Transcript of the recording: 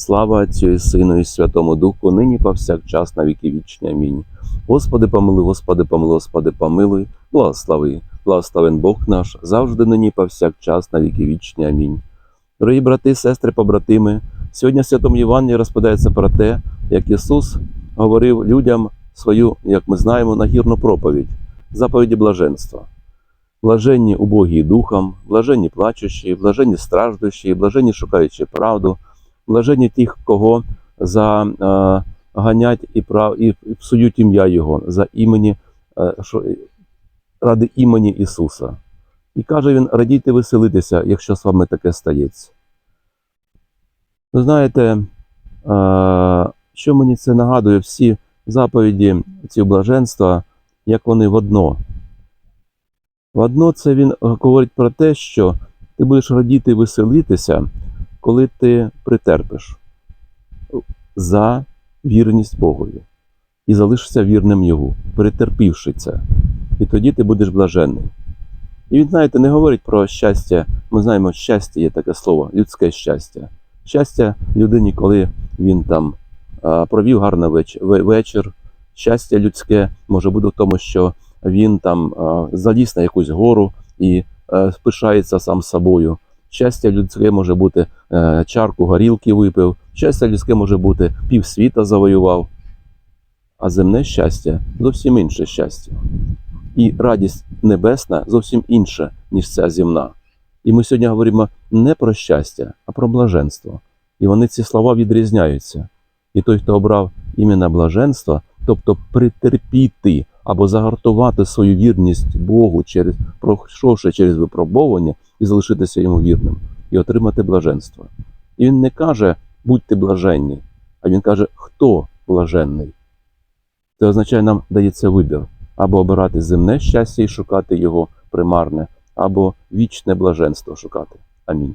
Слава Отцю і Сину і Святому Духу, нині повсякчас на віки вічні. Амінь. Господи, помилуй, Господи, помилуй, Господи, помилуй, благослови, благословен Бог наш, завжди нині повсякчас на віки вічні. Амінь. Дорогі брати, сестри, побратими, сьогодні Святому Євангелії розповідається про те, як Ісус говорив людям свою, як ми знаємо, нагірну проповідь, заповіді блаженства. Блаженні убогі духом, блаженні плачущі, блаженні страждущі, блаженні шукаючи правду, блаженні тих, кого заганять і, прав, і псують ім'я Його за імені, е, що, ради імені Ісуса. І каже він: радійте веселитися, якщо з вами таке стається. Ви знаєте, е, що мені це нагадує, всі заповіді ці блаженства, як вони в одно. В одно це він говорить про те, що ти будеш радіти веселитися, коли ти притерпиш за вірність Богові і залишишся вірним Його, перетерпівши це. І тоді ти будеш блаженний. І він, знаєте, не говорить про щастя. Ми знаємо, щастя є таке слово, людське щастя. Щастя людині, коли він там провів гарний веч- вечір. Щастя людське може бути в тому, що він там заліз на якусь гору і е, пишається сам собою. Щастя людське може бути е, чарку горілки випив, щастя людське може бути півсвіта завоював. А земне щастя зовсім інше щастя. І радість небесна зовсім інша, ніж ця земна. І ми сьогодні говоримо не про щастя, а про блаженство. І вони ці слова відрізняються. І той, хто обрав іменно блаженство, тобто притерпіти або загартувати свою вірність Богу, через, пройшовши через випробовування і залишитися йому вірним, і отримати блаженство. І він не каже будьте блаженні, а він каже, хто блаженний. Це означає, нам дається вибір або обирати земне щастя і шукати його примарне, або вічне блаженство шукати. Амінь.